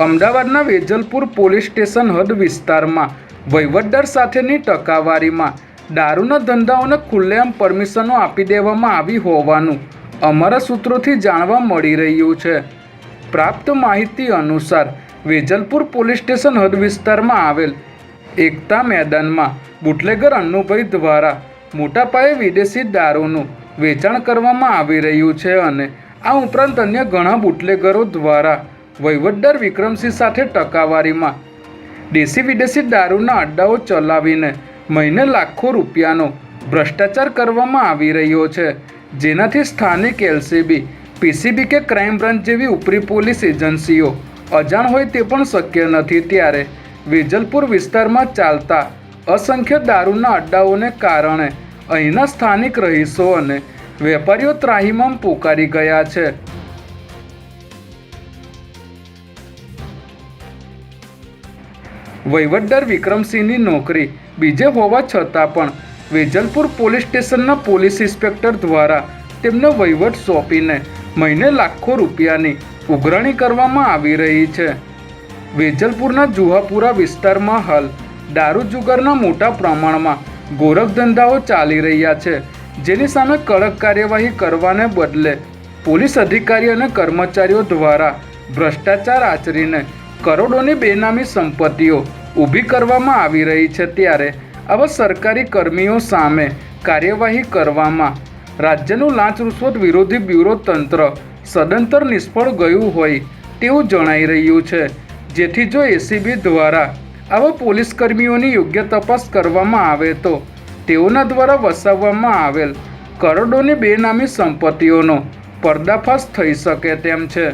અમદાવાદના Vejalpur police station હદ વિસ્તારમાં વહીવટદાર સાથેની ટકાવારીમાં દારૂના ધંધાઓને ખુલ્લેઆમ પરમિશનો આપી દેવામાં આવી હોવાનું અમારા સૂત્રોથી જાણવા મળી રહ્યું છે. પ્રાપ્ત માહિતી અનુસાર વેજલપુર પોલીસ સ્ટેશન હદ વિસ્તારમાં આવેલ એકતા મેદાનમાં બુટલેગર અન્નુભાઈ દ્વારા મોટા પાયે વિદેશી દારૂનું વેચાણ કરવામાં આવી રહ્યું છે અને આ ઉપરાંત અન્ય ઘણા બુટલેગરો દ્વારા વહીવટદાર વિક્રમસિંહ સાથે ટકાવારીમાં. દેશી વિદેશી દારૂના અડ્ડાઓ ચલાવીને મહિને લાખો રૂપિયાનો ભ્રષ્ટાચાર કરવામાં આવી રહ્યો છે, જેનાથી સ્થાનિક એલસીબી, પીસીબી કે ક્રાઇમ બ્રાન્ચ જેવી ઉપરી પોલીસ એજન્સીઓ અજાણ હોય તે પણ શક્ય નથી ત્યારે વેજલપુર વિસ્તારમાં ચાલતા અસંખ્ય દારૂના અડ્ડાઓને કારણે અહીંના સ્થાનિક રહીશો અને વેપારીઓ ત્રાહિમામ પોકારી ગયા છે. વહીવટદાર વિક્રમસિંહની નોકરી, બીજે હોવા છતાં પણ વેજલપુર પોલીસ સ્ટેશનના પોલીસ ઇન્સ્પેક્ટર દ્વારા તેમને વહીવટ સોંપીને મહિને લાખો રૂપિયાની ઉઘરાણી કરવામાં આવી રહી છે. વેજલપુરના જુહાપુરા વિસ્તારમાં હાલ દારૂ જુગારના મોટા પ્રમાણમાં ગોરખધંધાઓ ચાલી રહ્યા છે, જેની સામે કડક કાર્યવાહી કરવાને બદલે પોલીસ અધિકારી અને કર્મચારીઓ દ્વારા ભ્રષ્ટાચાર આચરીને કરોડોની બેનામી સંપત્તિઓ ઊભી કરવામાં આવી રહી છે ત્યારે આવા સરકારી કર્મીઓ સામે કાર્યવાહી કરવામાં રાજ્યનું લાંચ રૂશ્વત વિરોધી બ્યુરો તંત્ર સદંતર નિષ્ફળ ગયું હોય તેવું જણાઈ રહ્યું છે. જેથી જો એસીબી દ્વારા આવા પોલીસ કર્મીઓની યોગ્ય તપાસ કરવામાં આવે તો તેઓના દ્વારા વસાવવામાં આવેલ કરોડોની બેનામી સંપત્તિઓનો પર્દાફાશ થઈ શકે તેમ છે.